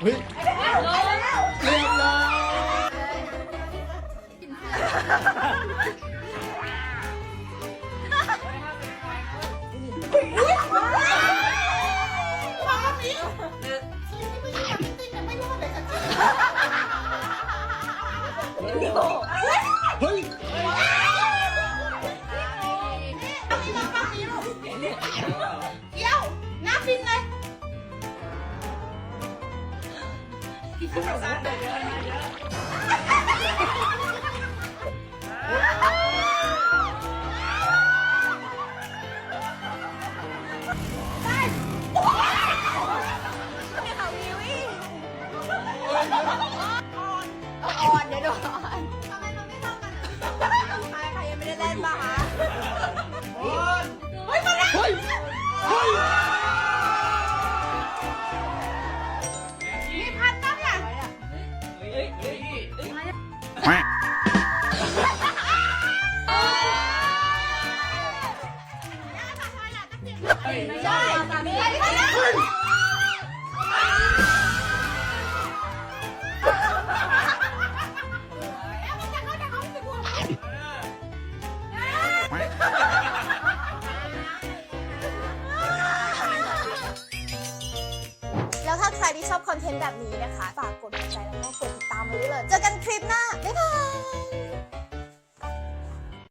เฮ้ยเรียบร้อยเฮ้ยเดี๋ยวน้ำบินเลย อ่อนเดี๋ยวโดน แล้วถ้าใครที่ชอบคอนเทนต์แบบนี้นะคะ ฝากกดหัวใจแล้วก็กด นี้เลย เจอกันคลิปหน้า